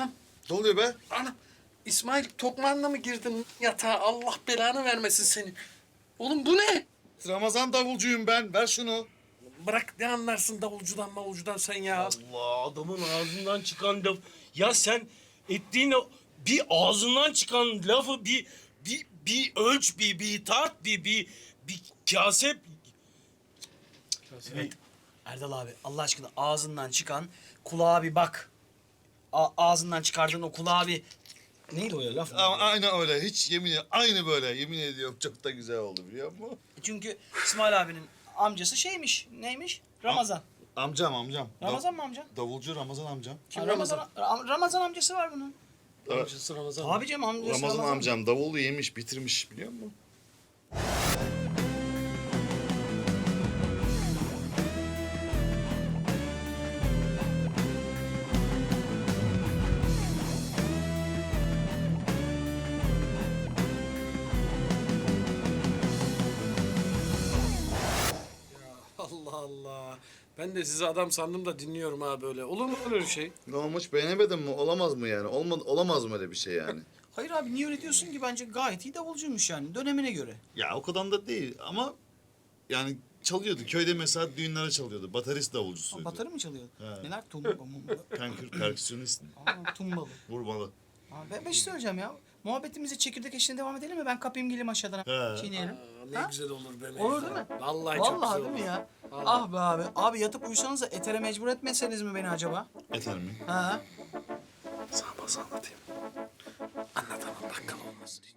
Anam, Ne oluyor be? anam. İsmail tokmağınla mı girdin yatağa? Allah belanı vermesin seni. Oğlum bu ne? Ramazan davulcuyum ben. Ver şunu. Bırak ne anlarsın davulcudan mavulcudan sen ya. Allah adamın ağzından çıkan laf. Ya sen ettiğin o- bir ağzından çıkan lafı bir bir bir ölç bir bir tart bir bir bir kase Evet. Erdal abi Allah aşkına ağzından çıkan kulağa bir bak. A- ağzından çıkardığın o kulağa bir... Neydi o ya laf? mı? Ama aynı öyle. Hiç yemin Aynı böyle. Yemin ediyorum çok da güzel oldu biliyor musun? Çünkü İsmail abinin amcası şeymiş. Neymiş? Ramazan. Amcam amcam. Ramazan mı amca? Davulcu Ramazan amcam. Kim Ramazan? Ra- Ramazan amcası var bunun. Amcası Ramazan. Abi canım amcası Ramazan amcam davulu yemiş bitirmiş biliyor musun? Allah Allah. Ben de sizi adam sandım da dinliyorum ha böyle. Olur mu öyle bir şey? Ne olmuş beğenemedin mi? Olamaz mı yani? Olma, olamaz mı öyle bir şey yani? Hayır abi niye öyle diyorsun ki? Bence gayet iyi davulcuymuş yani dönemine göre. ya o kadar da değil ama yani çalıyordu. Köyde mesela düğünlere çalıyordu. Baterist Ha, davulcusuydu. Batarı mı çalıyor? He. Neler? Tumba mumba. Perkür, perküsyonist. Aa, tumbalı. Vurmalı. Aa, ben, ben şey söyleyeceğim ya. Muhabbetimize çekirdek eşliğinde devam edelim mi? Ben kapayım geleyim aşağıdan. He. Çiğneyelim. Aa, ne Ha? güzel olur be. Olur değil mi? Vallahi, çok güzel Vallahi olur. değil mi ya? Vallahi. Ah be abi. Abi yatıp uyusanız da etere mecbur etmeseniz mi beni acaba? Yeter mi? Ha? Sana nasıl anlatayım? Anlatamam dakika olmasın hiç.